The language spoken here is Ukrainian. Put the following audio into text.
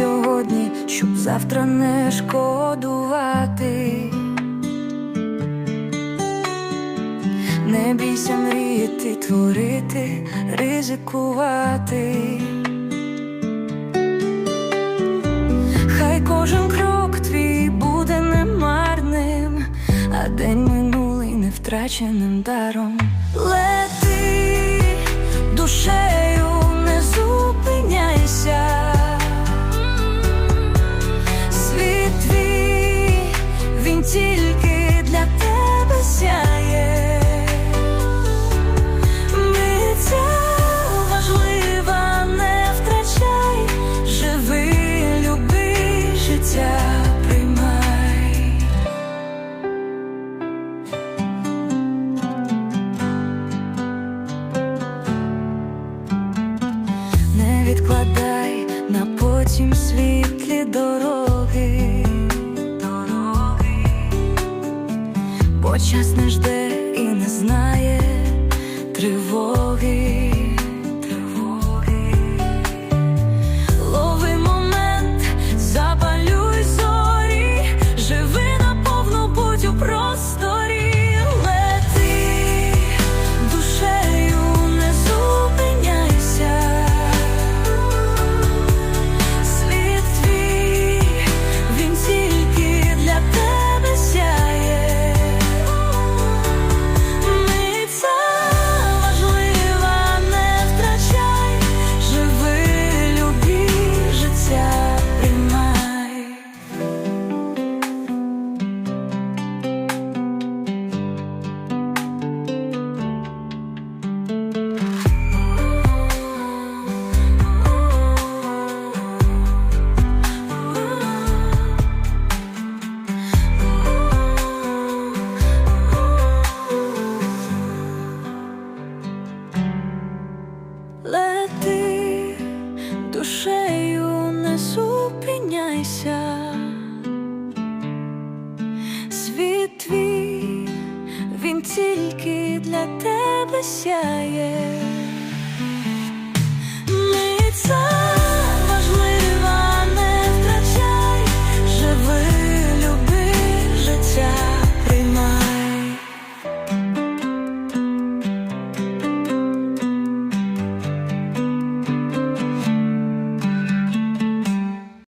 сьогодні, щоб завтра не шкодувати. Не бійся мріяти, творити, ризикувати. Хай кожен крок твій буде немарним, а день минулий не втраченим даром. Тільки для тебе сяє. Миця важлива, не втрачай, живи, люби, життя приймай. Не відкладай на потім світлі дороги, бо час не жде душею, не зупиняйся. Світ твій, він тільки для тебе сяє.